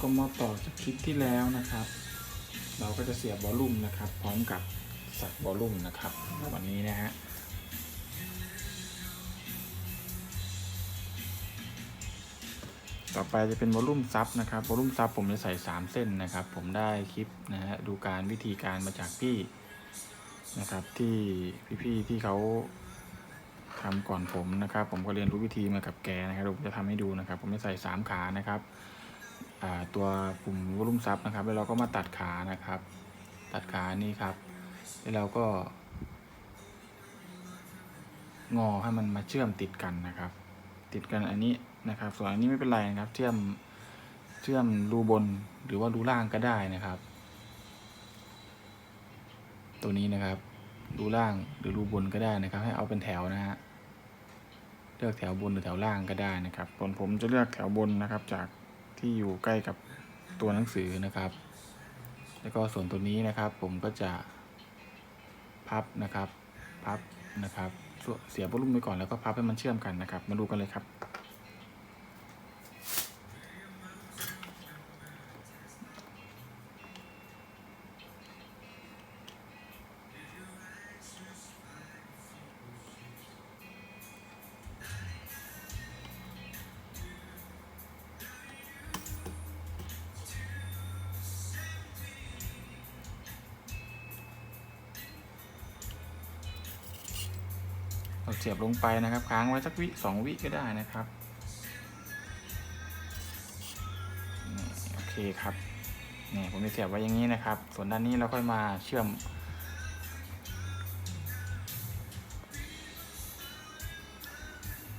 ก็มาต่อจากคลิปที่แล้วนะครับ เราก็จะเสียบวอลลุ่มนะครับ พร้อมกับสัตว์วอลลุ่มนะครับ วันนี้นะฮะต่อไปจะเป็นวอลลุ่มซับนะครับวอลลุ่มซับผมจะใส่ 3 เส้นนะครับ ผมได้คลิปนะฮะดูการวิธีการมาจากพี่นะครับที่พี่ๆที่เขาทำก่อนผมนะครับ ผมก็เรียนรู้วิธีมากับแกนะครับผมจะทำให้ดูนะครับ ผมจะใส่ 3 ขานะครับ ตัวปุ่มวอลุ่มซับนะครับ แล้วเราก็มาตัดขานะครับ ตัดขานี่ครับ แล้วเราก็ งอให้มันมาเชื่อมติดกันนะครับ ติดกันอันนี้นะครับ ส่วนอันนี้ไม่เป็นไรนะครับ เชื่อมเชื่อมรูบนหรือว่ารูล่างก็ได้นะครับ ตัวนี้นะครับรูล่างหรือรูบนก็ได้นะครับ ให้เอาเป็นแถวนะฮะเลือกแถวบนหรือแถวล่างก็ได้นะครับส่วนผมจะเลือกแถวบนนะครับจาก ที่อยู่ใกล้กับตัวหนังสือนะครับ แล้วก็ส่วนตัวนี้นะครับ ผมก็จะพับนะครับ พับนะครับ เสียบวอลลุ่มไปก่อนแล้วก็พับให้มันเชื่อมกันนะครับ มาดูกันเลยครับ เราเสียบลงไปนะครับ ค้างไว้สักวิสองวิก็ได้นะครับนี่โอเคครับนี่ผมจะเสียบไว้อย่างนี้นะครับ ส่วนด้านนี้เราค่อยมาเชื่อม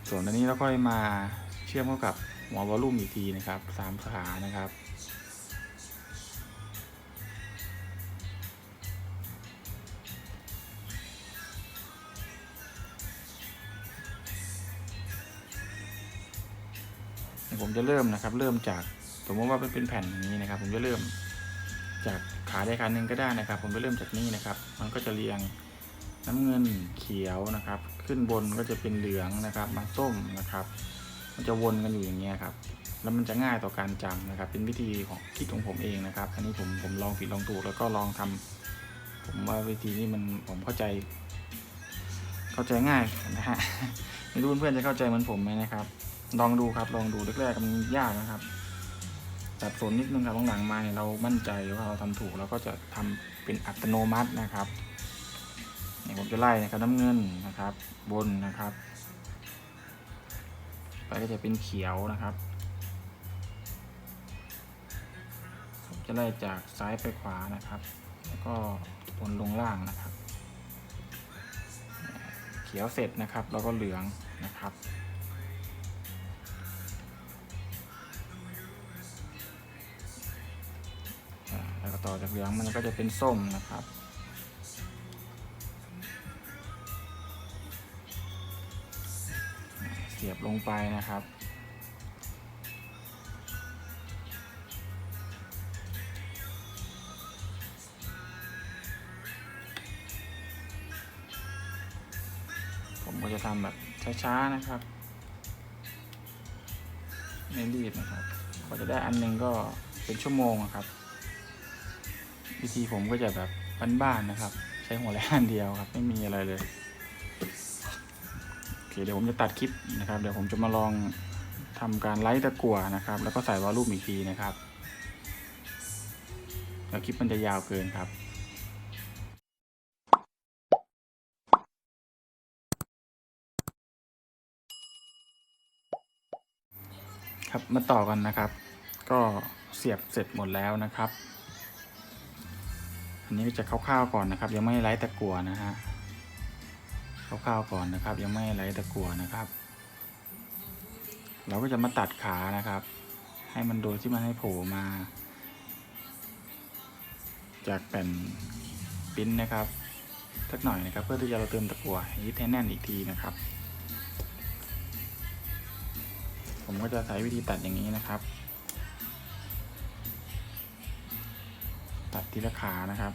ส่วนด้านนี้เราค่อยมาเชื่อมเข้ากับหัววอลลุ่มอีกทีนะครับสามขานะครับ ผมจะเริ่มนะครับ เริ่มจากสมมติว่าเป็นแผ่นอย่างนี้นะครับ ผมจะเริ่มจากขาใดขาหนึ่งก็ได้นะครับ ผมจะเริ่มจากนี้นะครับ มันก็จะเรียงน้ำเงินเขียวนะครับ ขึ้นบนก็จะเป็นเหลืองนะครับมาส้มนะครับ มันจะวนกันอยู่อย่างเงี้ยครับ แล้วมันจะง่ายต่อการจำนะครับ เป็นวิธีของคิดของผมเองนะครับ อันนี้ผมผมลองผิดลองถูกแล้วก็ลองทำผมว่าวิธีนี้มันผมเข้าใจ เข้าใจง่ายนะฮะไม่รู้เพื่อนจะเข้าใจเหมือนผมไหมนะครับ ลองดูครับลองดูแรกๆมันยากนะครับสับสนนิดนึงครับหลังๆมาเนี่ยเรามั่นใจว่าเราทำถูกเราก็จะทำเป็นอัตโนมัตินะครับเนี่ยผมจะไล่นะครับน้ำเงินนะครับ บนนะครับไปก็จะเป็นเขียวนะครับผมจะไล่จากซ้ายไปขวานะครับ แล้วก็บนลงล่างนะครับ เขียวเสร็จนะครับ แล้วก็เหลืองนะครับ ต่อจากเหลืองมันก็จะเป็นส้มนะครับ เสียบลงไปนะครับผมก็จะทำแบบช้าๆนะครับไม่รีบนะครับกว่าจะได้อันหนึงก็เป็นชั่วโมงครับ วิธีผมก็จะแบบบ้านๆนะครับ ใช้หัวแรงอันเดียวครับ ไม่มีอะไรเลยโอเคเดี๋ยวผมจะตัดคลิปนะครับ เดี๋ยวผมจะมาลองทำการไล่ตะกั่วนะครับ แล้วก็ใส่วอลลุ่มอีกทีนะครับแล้วคลิปมันจะยาวเกินครับครับมาต่อกันนะครับ ก็เสียบเสร็จหมดแล้วนะครับ อันนี้จะคร่าวๆก่อนนะครับ ยังไม่ไล่ตะกั่วนะฮะคร่าวๆก่อนนะครับ ยังไม่ไล่ตะกั่วนะครับ เราก็จะมาตัดขานะครับ ให้มันโดยที่มันให้โผล่มา จากแผ่นปิ้นนะครับสักหน่อยนะครับ เพื่อที่จะเราเติมตะกั่วยึดให้แน่นอีกทีนะครับ ผมก็จะใช้วิธีตัดอย่างนี้นะครับีละขานะครับ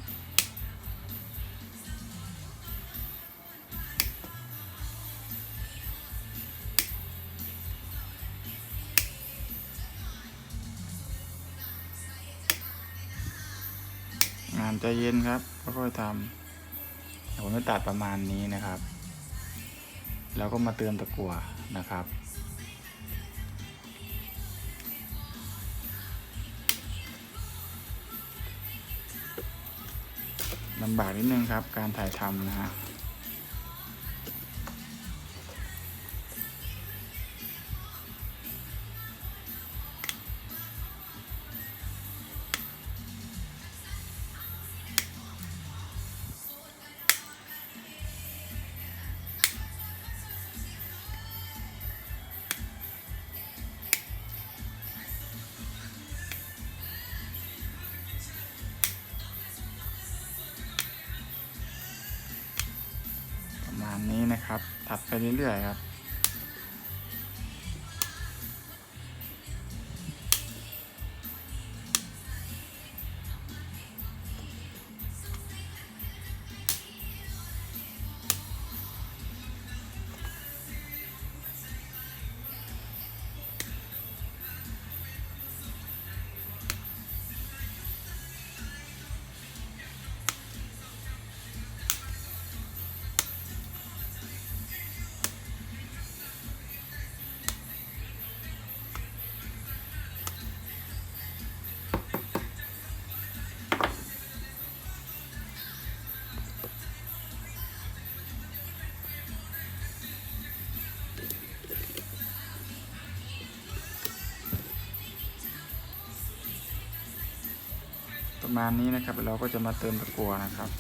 งานจะเย็นครับค่อยๆทำผมจะตัดประมาณนี้นะครับ แล้วก็มาเติมตะกั่วนะครับ ลำบากนิดนึงครับ การถ่ายทำนะฮะ ตัดไปเประมาณนี้นะครับ เราก็จะมาเติมตะกั่วนะครับ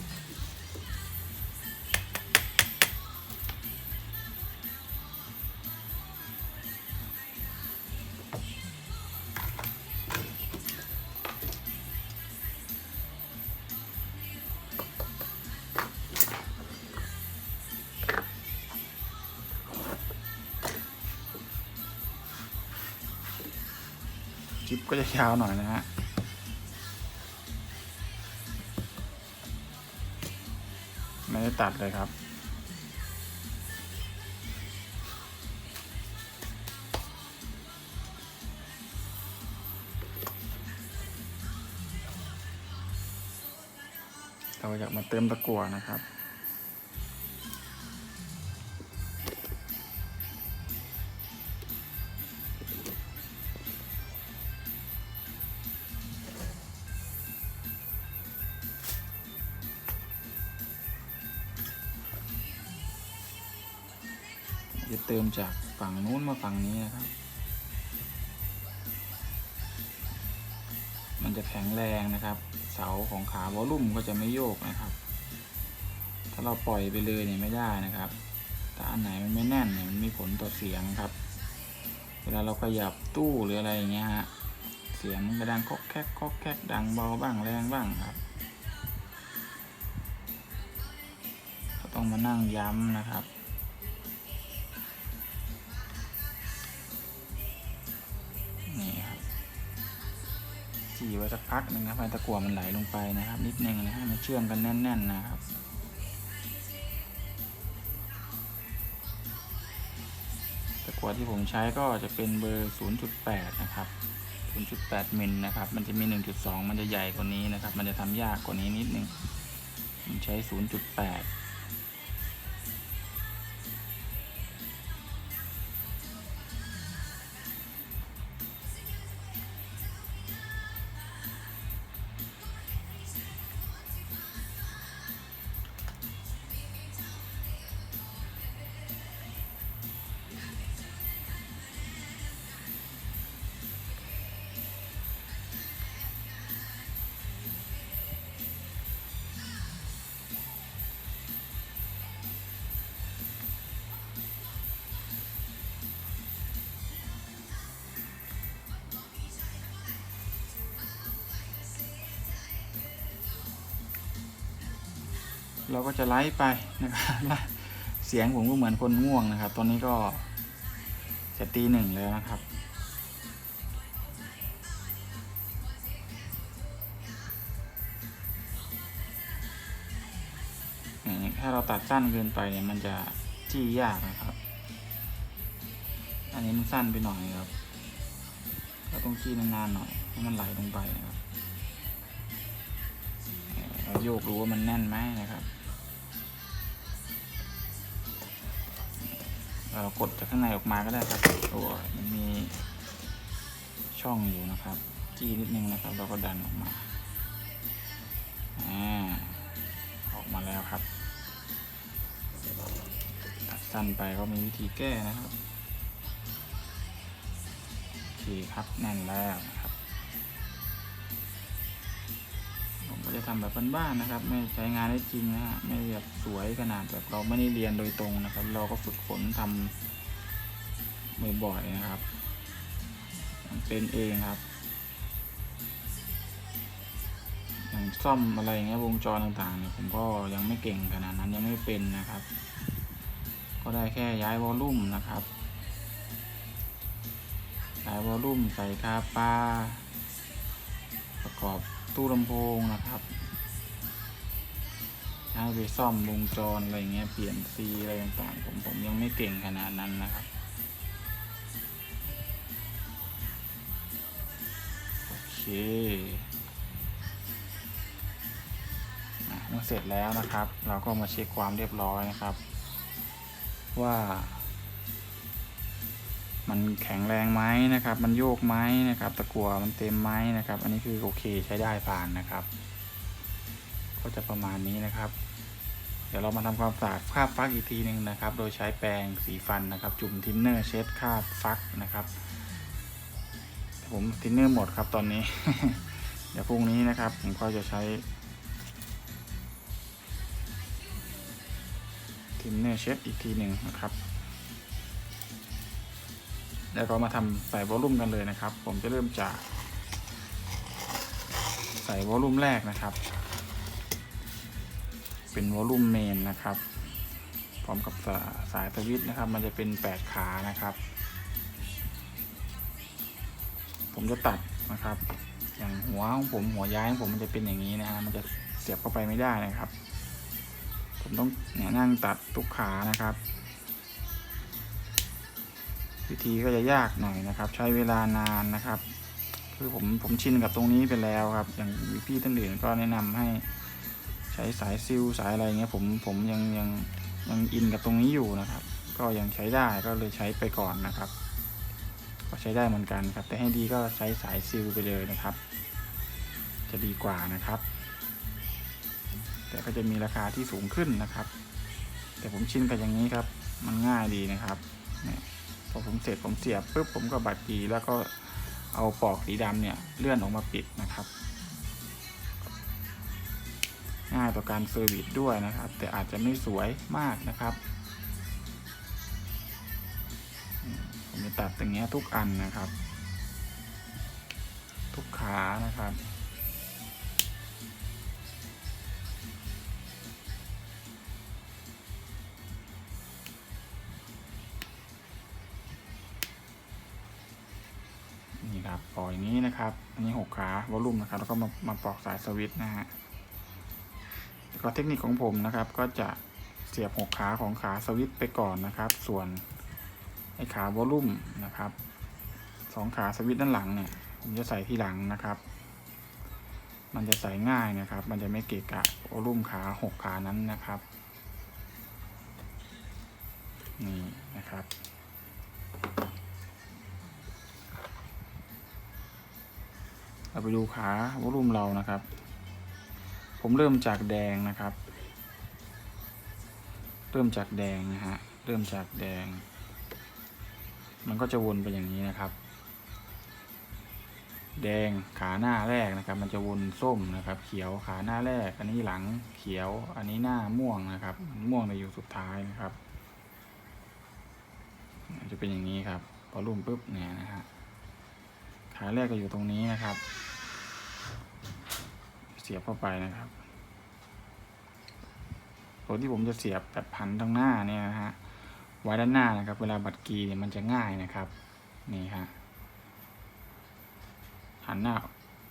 คลิปก็จะยาวหน่อยนะฮะ ตัดเลยครับ เราอยากมาเติมตะกั่วนะครับ มจากฝั่งนู้นมาฝั่งนี้นะครับ มันจะแข็งแรงนะครับ เสาของขาวอลลุ่มก็จะไม่โยกนะครับ ถ้าเราปล่อยไปเลยเนี่ยไม่ได้นะครับถ้าอันไหนมันไม่แน่นเนี่ยมันมีผลต่อเสียงครับ เวลาเราขยับตู้หรืออะไรอย่างเงี้ยฮะ เสียงมันก็ดังก๊อกแก๊กก๊อกแก๊กดังเบาบ้างแรงบ้างครับก็ต้องมานั่งย้ำนะครับ นี่ครับจีไว้สักพักหนึ่งครับให้ตะกั่วมันไหลลงไปนะครับ นิดนึงนะฮะมันเชื่อมกันแน่น ๆ นะครับตะกั่วที่ผมใช้ก็จะเป็นเบอร์ 0.8 นะครับ 0.8 มิลนะครับ มันจะมี 1.2 มันจะใหญ่กว่านี้นะครับ มันจะทำยากกว่านี้นิดนึงผมใช้ 0.8 เราก็จะไลฟ์ไปนะครับเสียงผมก็เหมือนคนง่วงนะครับ ตอนนี้ก็จะตีหนึ่งแล้วนะครับ ถ้าเราตัดสั้นเกินไปเนี่ยมันจะจี้ยากนะครับ อันนี้มันสั้นไปหน่อยครับเราต้องจี้นานๆหน่อยให้มันไหลลงไปนะครับเราโยกดูว่ามันแน่นไหมนะครับ เรากดจากข้างในออกมาก็ได้ครับตัวมันมีช่องอยู่นะครับ จี้นิดนึงนะครับ เราก็ดันออกมาอ่าออกมาแล้วครับตัดสั้นไปก็มีวิธีแก้นะครับโอเคครับแน่นแล้ว จะทำแบบบ้านๆนะครับ ไม่ใช้งานได้จริงนะฮะไม่แบบสวยขนาดแบบเราไม่ได้เรียนโดยตรงนะครับ เราก็ฝึกฝนทำบ่อยๆนะครับ เป็นเองครับอย่างซ่อมอะไรเงี้ยวงจรต่างๆเนี่ยผมก็ยังไม่เก่งขนาดนั้นยังไม่เป็นนะครับ ก็ได้แค่ย้ายวอลลุ่มนะครับย้ายวอลลุ่มใส่คาปาประกอบ ตู้ลำโพงนะครับให้ไปซ่อมวงจรอะไรเงี้ยเปลี่ยนซีอะไรต่างๆ ผมผมยังไม่เก่งขนาดนั้นนะครับ โอเคเมื่อเสร็จแล้วนะครับ เราก็มาเช็คความเรียบร้อยนะครับ ว่า มันแข็งแรงไหมนะครับ มันโยกไหมนะครับ ตะกั่วมันเต็มไหมนะครับ อันนี้คือโอเคใช้ได้ผ่านนะครับ ก็จะประมาณนี้นะครับ เดี๋ยวเรามาทำความสะอาดคราบฟักอีกทีหนึ่งนะครับ โดยใช้แปรงสีฟันนะครับ จุ่มทินเนอร์เช็ดคราบฟักนะครับ ผมทินเนอร์หมดครับตอนนี้ เดี๋ยวพรุ่งนี้นะครับ ผมก็จะใช้ทินเนอร์เช็ดอีกทีหนึ่งนะครับ แล้วก็มาทำใส่วอลลุ่มกันเลยนะครับ ผมจะเริ่มจาก ใส่วอลลุ่มแรกนะครับ เป็นวอลลุ่มเมนนะครับ พร้อมกับสายสวิตช์นะครับ มันจะเป็น 8 ขานะครับ ผมจะตัดนะครับ อย่างหัวของผมหัวย้ายของผมมันจะเป็นอย่างนี้นะฮะมันจะเสียบเข้าไปไม่ได้นะครับ ผมต้องเนี่ยนั่งตัดทุกขานะครับ วิธีก็จะยากหน่อยนะครับ ใช้เวลานานนะครับ คือผมผมชินกับตรงนี้ไปแล้วครับ อย่างพี่ท่านอื่นก็แนะนำให้ใช้สายซิลสายอะไรเงี้ยผมผมยังยังยังอินกับตรงนี้อยู่นะครับ ก็ยังใช้ได้ก็เลยใช้ไปก่อนนะครับ ก็ใช้ได้เหมือนกันครับ แต่ให้ดีก็ใช้สายซิลไปเลยนะครับ จะดีกว่านะครับ แต่ก็จะมีราคาที่สูงขึ้นนะครับ แต่ผมชินกับอย่างนี้ครับ มันง่ายดีนะครับเนี่ย พอผมเสร็จผมเสียบปุ๊บผมก็บัดกีแล้วก็เอาปลอกสีดำเนี่ยเลื่อนออกมาปิดนะครับง่ายต่อการเซอร์วิสด้วยนะครับ แต่อาจจะไม่สวยมากนะครับผมจะตัดอย่างเงี้ยทุกอันนะครับ ทุกขานะครับ นี่ครับปล่อยอย่างนี้นะครับ อันนี้หกขาวอลลุ่มนะครับ แล้วก็มามาปลอกสายสวิตช์นะฮะแล้วก็เทคนิคของผมนะครับ ก็จะเสียบหกขาของขาสวิตช์ไปก่อนนะครับ ส่วนไอ้ขาวอลลุ่มนะครับสองขาสวิตช์ด้านหลังเนี่ย ผมจะใส่ที่หลังนะครับ มันจะใส่ง่ายนะครับ มันจะไม่เกะกะวอลลุ่มขาหกขานั้นนะครับนี่นะครับ เราไปดูขาวอลุ่มเรานะครับ ผมเริ่มจากแดงนะครับ เริ่มจากแดงนะฮะ เริ่มจากแดง มันก็จะวนไปอย่างนี้นะครับ แดงขาหน้าแรกนะครับ มันจะวนส้มนะครับ เขียวขาหน้าแรก อันนี้หลังเขียว อันนี้หน้าม่วงนะครับ ม่วงในอยู่สุดท้ายนะครับ จะเป็นอย่างนี้ครับ พอลุ่มปุ๊บเนี่ยนะฮะ ขาแรกก็อยู่ตรงนี้นะครับ เสียบเข้าไปนะครับ ตัวที่ผมจะเสียบแบบพันทางหน้าเนี่ยนะฮะไว้ด้านหน้านะครับ เวลาบัตรกีเนี่ยมันจะง่ายนะครับ นี่ฮะหันหน้า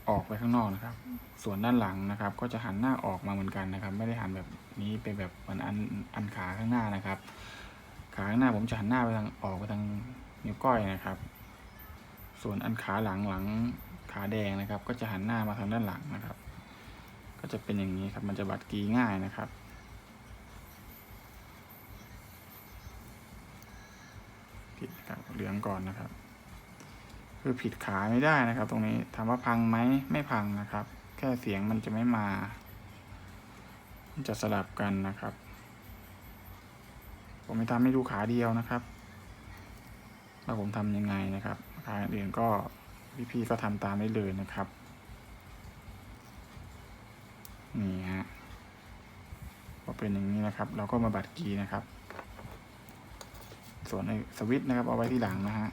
ออกไปข้างนอกนะครับ ส่วนด้านหลังนะครับ ก็จะหันหน้าออกมาเหมือนกันนะครับ ไม่ได้หันแบบนี้ไปแบบเหมือนอันอันขาข้างหน้านะครับ ขาข้างหน้าผมจะหันหน้าไปทางออกไปทางนิ้วก้อยนะครับ ส่วนอันขาหลังหลังขาแดงนะครับ ก็จะหันหน้ามาทางด้านหลังนะครับ ก็จะเป็นอย่างนี้ครับ มันจะบัดกีง่ายนะครับ ผิดครับเหลืองก่อนนะครับ คือผิดขาไม่ได้นะครับ ตรงนี้ถามว่าพังไหมไม่พังนะครับ แค่เสียงมันจะไม่มามันจะสลับกันนะครับ ผมไม่ทำให้ดูขาเดียวนะครับ ว่าผมทำยังไงนะครับ ขาอื่นก็พี่ๆก็ทำตามได้เลยนะครับ นี่ฮะพอเป็นอย่างนี้นะครับ เราก็มาบัดกีนะครับ ส่วนไอ้สวิตช์นะครับ เอาไว้ที่หลังนะฮะ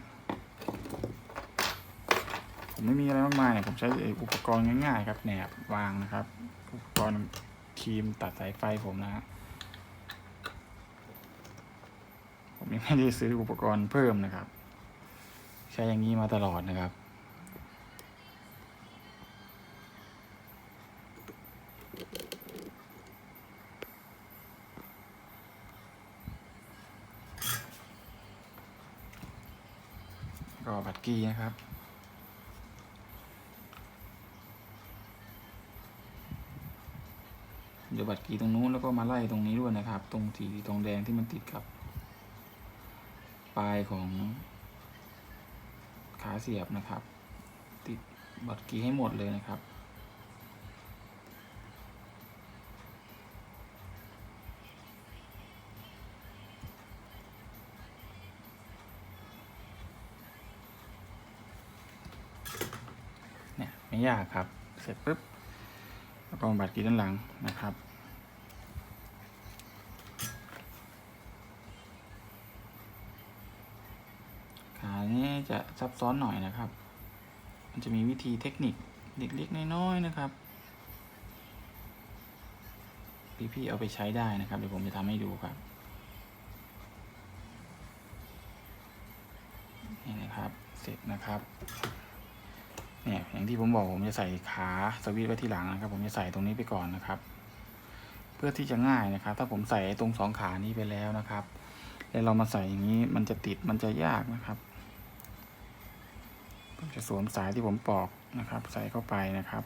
ผมไม่มีอะไรมากมายเนี่ยผมใช้อุปกรณ์ง่ายๆ ครับแหนบวางนะครับ อุปกรณ์ครีมตัดสายไฟผมนะฮะผมยังไม่ได้ซื้ออุปกรณ์เพิ่มนะครับ ช้อย่างนี้มาตลอดนะครับก็บัตรกี้นะครับเดี๋ยวบัตรกีตรงนู้นแล้วก็มาไล่ตรงนี้ด้วยนะครับ ตรงสีตรงแดงที่มันติดกับ ปลายของ ขาเสียบนะครับ ติดบัตรกีให้หมดเลยนะครับเนี่ยไม่ยากครับ เสร็จปุ๊บแล้วก็บัตรกีด้านหลังนะครับี้จะซับซ้อนหน่อยนะครับ มันจะมีวิธีเทคนิคเล็กๆน้อยๆนะครับพี่ๆเอาไปใช้ได้นะครับเดี๋ยวผมจะทำให้ดูครับนี่นะครับเสร็จนะครับเนี่ยอย่างที่ผมบอกผมจะใส่ขาสวิตช์ไว้ที่หลังนะครับ ผมจะใส่ตรงนี้ไปก่อนนะครับ เพื่อที่จะง่ายนะครับ ถ้าผมใส่ตรงสองขานี้ไปแล้วนะครับ แล้วเรามาใส่อย่างนี้มันจะติดมันจะยากนะครับ จะสวมสายที่ผมปอกนะครับ ใส่เข้าไปนะครับ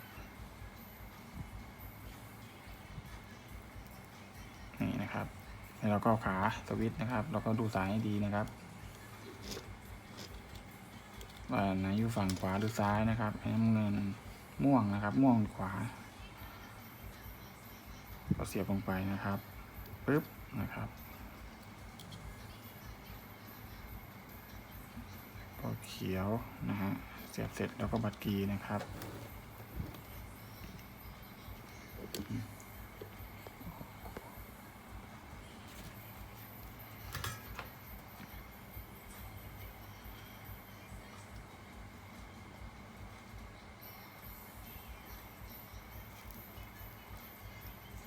นี่นะครับ แล้วเราก็ขาสวิตช์นะครับ เราก็ดูสายให้ดีนะครับว่าไหนอยู่ฝั่งขวาหรือซ้ายนะครับไอ้น้ำเงินม่วงนะครับ ม่วงขวา ก็เสียบลงไปนะครับปึ๊บนะครับ ก็เขียวนะฮะเสียบเสร็จแล้วก็บัตรกีนะครับ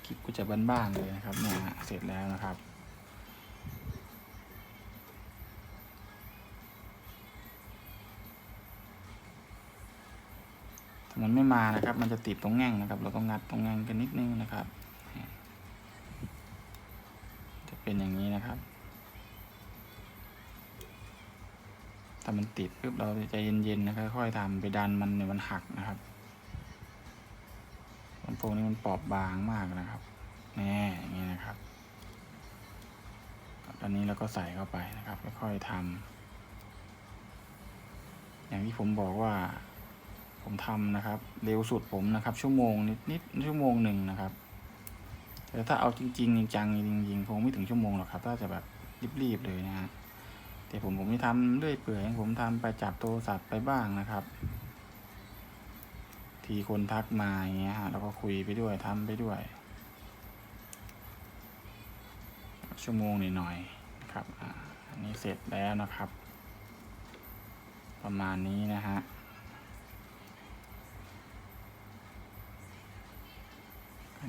คลิปก็จะบ้านๆเลยนะครับเนี่ยเสร็จแล้วนะครับ มันไม่มานะครับ มันจะติดตรงแง่งนะครับ เราต้องงัดตรงแง่งกันนิดนึงนะครับ จะเป็นอย่างนี้นะครับ ถ้ามันติดปุ๊บเราจะใจเย็นๆนะครับค่อยๆทำไปดันมันเนี่ยมันหักนะครับลำโพงนี้มันปอบบางมากนะครับแน่อย่างนี้นะครับอันนี้เราก็ใส่เข้าไปนะครับค่อยๆทำอย่างที่ผมบอกว่า ผมทำนะครับ เร็วสุดผมนะครับ ชั่วโมงนิดๆชั่วโมงหนึ่งนะครับ แต่ถ้าเอาจริงๆจริงจังๆจริงๆคงไม่ถึงชั่วโมงหรอกครับ ถ้าจะแบบรีบๆเลยนะฮะแต่ผมผมไม่ทำเรื่อยเปื่อยผมทำไปจับโทรศัพท์ไปบ้างนะครับ ทีคนทักมาอย่างเงี้ยฮะเราก็คุยไปด้วยทำไปด้วย ชั่วโมงหน่อยๆนะครับอันนี้เสร็จแล้วนะครับ ประมาณนี้นะฮะ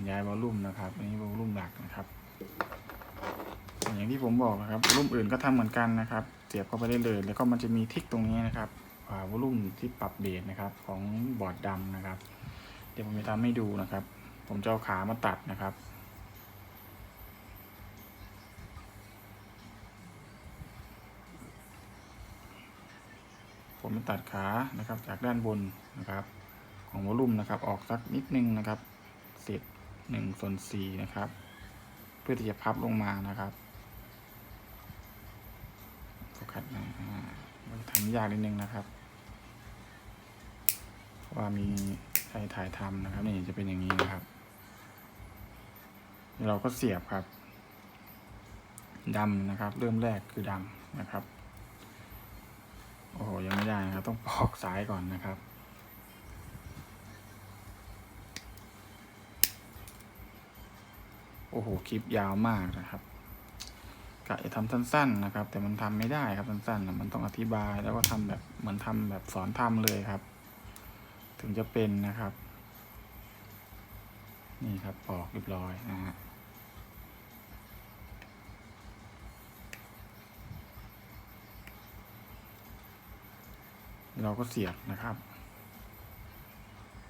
ย้ายวอลลุ่มนะครับอันนี้วอลลุ่มหลักนะครับอย่างที่ผมบอกนะครับรุ่มอื่นก็ทำเหมือนกันนะครับ เสียบเข้าไปได้เลย แล้วก็มันจะมีทิกตรงนี้นะครับวอลุ่มที่ปรับเบสนะครับของบอร์ดดำนะครับ เดี๋ยวผมจะทำให้ดูนะครับ ผมจะเอาขามาตัดนะครับ ผมตัดขานะครับจากด้านบนนะครับ ของวอลุ่มนะครับ ออกสักนิดนึงนะครับเสร็จ 1ส่วน4นะครับ เพื่อที่จะพับลงมานะครับโฟกัสนะมันทำยากนิดนึงนะครับ เพราะว่ามีใครถ่ายทำนะครับ นี่จะเป็นอย่างนี้นะครับ เราก็เสียบครับดำนะครับ เริ่มแรกคือดำนะครับ โอ้โหยังไม่ได้นะครับ ต้องปอกสายก่อนนะครับ อ้โหคลิปยาวมากนะครับกะจะทำสั้น ๆ นะครับ แต่มันทำไม่ได้ครับสั้นๆมันต้องอธิบายแล้วก็ทำแบบเหมือนทำแบบสอนทำเลยครับ ถึงจะเป็นนะครับ นี่ครับปอกเรียบร้อยนะฮะเราก็เสียบนะครับ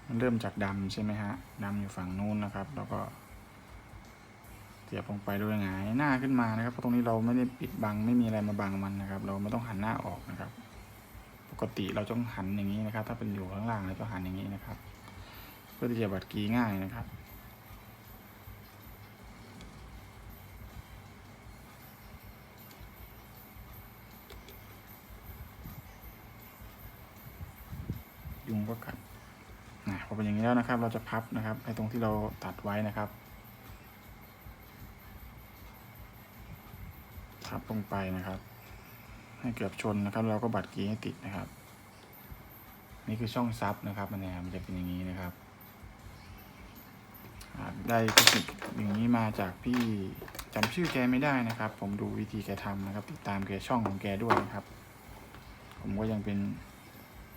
มันเริ่มจากดำใช่ไหมฮะดำอยู่ฝั่งนู้นนะครับ แล้วก็ เสียบลงไปโดยหงายหน้าขึ้นมานะครับเพราะตรงนี้เราไม่ได้ปิดบังไม่มีอะไรมาบังมันนะครับ เราไม่ต้องหันหน้าออกนะครับ ปกติเราต้องหันอย่างนี้นะครับ ถ้าเป็นอยู่ข้างล่างเราต้องหันอย่างนี้นะครับ เพื่อที่จะบัดกีง่ายนะครับยุงก็กัดนะพอเป็นอย่างนี้แล้วนะครับ เราจะพับนะครับไอ้ตรงที่เราตัดไว้นะครับ พับลงไปนะครับ ให้เกือบชนนะครับ เราก็บัดกีให้ติดนะครับ นี่คือช่องซับนะครับมันเนี่ยมันจะเป็นอย่างนี้นะครับได้เทคนิคอย่างนี้มาจากพี่จำชื่อแกไม่ได้นะครับ ผมดูวิธีแกทำนะครับ ติดตามแกช่องของแกด้วยนะครับ ผมก็ยังเป็น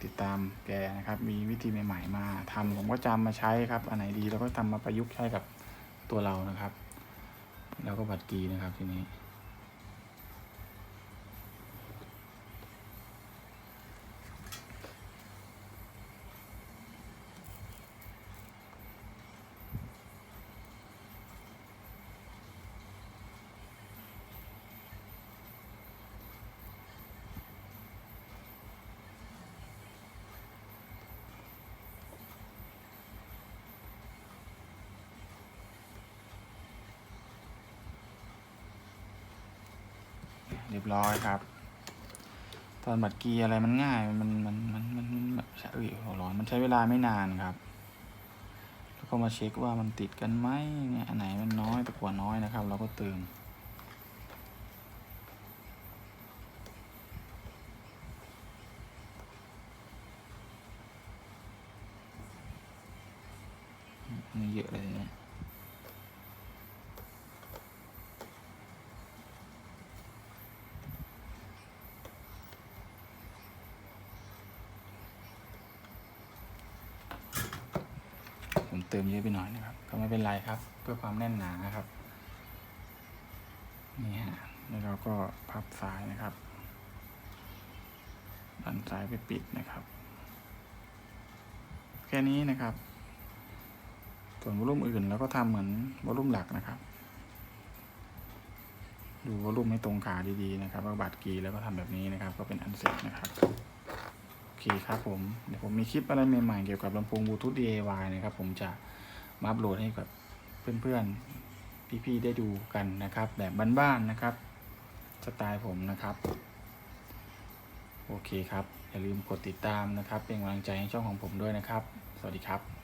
ติดตามแกนะครับ มีวิธีใหม่ๆมาทำผมก็จำมาใช้ครับ อันไหนดีเราก็ทำมาประยุกต์ใช้กับตัวเรานะครับ แล้วก็บัตรกีนะครับทีนี้ เรียบร้อยครับ ตอนบัดเกียร์อะไรมันง่าย มันมันมันมันมันแบบเอ้ยหัวร้อนมันใช้เวลาไม่นานครับ แล้วก็มาเช็คว่ามันติดกันไหมเนี่ยอันไหนมันน้อยตะกว่าน้อยนะครับ เราก็เติมนี่เยอะเลยเนี่ย ผม เติมเยอะไปหน่อยนะครับ ก็ไม่เป็นไรครับ เพื่อความแน่นหนานะครับ นี่ฮะ แล้วเราก็พับซ้ายนะครับ ดันซ้ายไปปิดนะครับ แค่นี้นะครับ ส่วนวอลลุ่มอื่นเราก็ทำเหมือนวอลลุ่มหลักนะครับ ดูวอลลุ่มให้ตรงขาดีๆนะครับว่าบัตรกีแล้วก็ทำแบบนี้นะครับ ก็เป็นอันเสร็จนะครับ เคครับผม เดี๋ยวผมมีคลิปอะไรใหม่ๆเกี่ยวกับลำโพงบลูทูธ DIY นะครับ ผมจะมาอัปโหลดให้กับเพื่อนๆ พี่ๆ ได้ดูกันนะครับ แบบบ้านๆนะครับ สไตล์ผมนะครับ โอเคครับ อย่าลืมกดติดตามนะครับ เป็นกำลังใจให้ช่องของผมด้วยนะครับ สวัสดีครับ